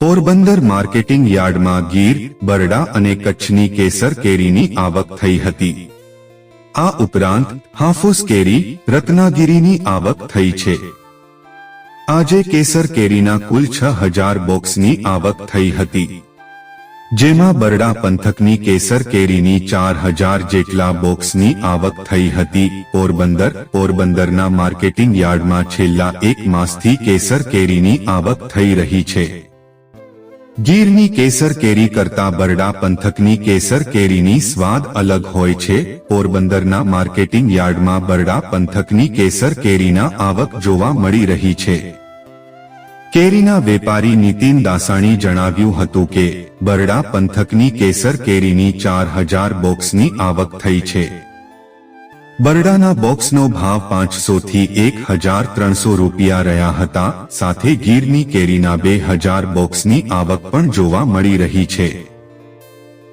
Porbandar marketing યાર્ડમાં ગીર, બરડા અને કચ્છની કેસર કેરીની આવક થઈ હતી. આ ઉપરાંત હાફૂસ કેરી, રત્નાગીરીની આવક થઈ છે. આજે કેસર કેરીના કુલ છ હજાર બોક્સની આવક થઈ હતી. જેમાં બરડા પંથકની કેસર કેરીની ચાર હજાર જેટલા બોક્સની આવક થઈ હતી. પોરબંદર, પોરબંદરના માર્કેટિંગ યાર્ડમાં છેલ્લા એક માસથી કેસર કેરીની આવક થઈ રહી છે. ગીરની કેસર કેરી કરતા બરડા પંથકની કેસર કેરીની સ્વાદ અલગ હોય છે. પોરબંદરના માર્કેટિંગ યાર્ડમાં બરડા પંથકની કેસર કેરીના આવક જોવા મળી રહી છે. કેરીના વેપારી નીતિન દાસાણી જણાવ્યું હતું કે, બરડા પંથકની કેસર કેરીની ચાર હજાર બોક્સની આવક થઈ છે. બરડાના બોક્સનો ભાવ પાંચસો થી એક હજાર ત્રણસો રૂપિયા રહ્યા હતા. સાથે ગીરની કેરીના બે હજાર બોક્સની આવક પણ જોવા મળી રહી છે.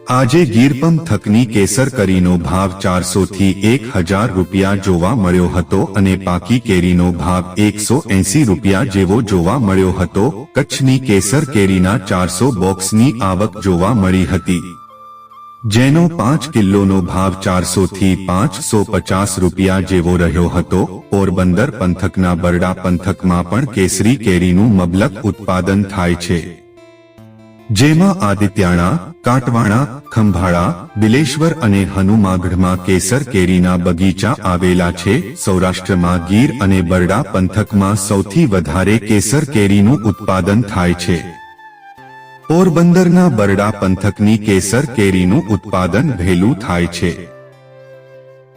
આજે ગીરપમ થકની કેસર કરીનો ભાવ ચારસો થી એક હજાર રૂપિયા જોવા મળ્યો હતો અને પાકી કેરીનો ભાવ એકસો એંસી રૂપિયા જેવો જોવા મળ્યો હતો. કચ્છની કેસર કેરીના ચારસો બોક્સની આવક જોવા મળી હતી. જેનો પાંચ કિલ્લોનો ભાવ ચારસો થી પાંચસો પચાસ રૂપિયા જેવો રહ્યો હતો, પોરબંદર પંથકના બરડા પંથકમાં પણ કેસરી કેરીનું મબલક ઉત્પાદન થાય છે. જેમાં આદિત્યાણા, કાટવાણા, ખંભાળા, બિલેશ્વર અને હનુમાગઢમાં કેસર કેરીના બગીચા આવેલા છે. સૌરાષ્ટ્રમાં ગીર અને બરડા પંથકમાં સૌથી વધારે કેસર કેરીનું ઉત્પાદન થાય છે. પોરબંદરના બરડા પંથકની કેસર કેરીનું ઉત્પાદન વહેલું થાય છે.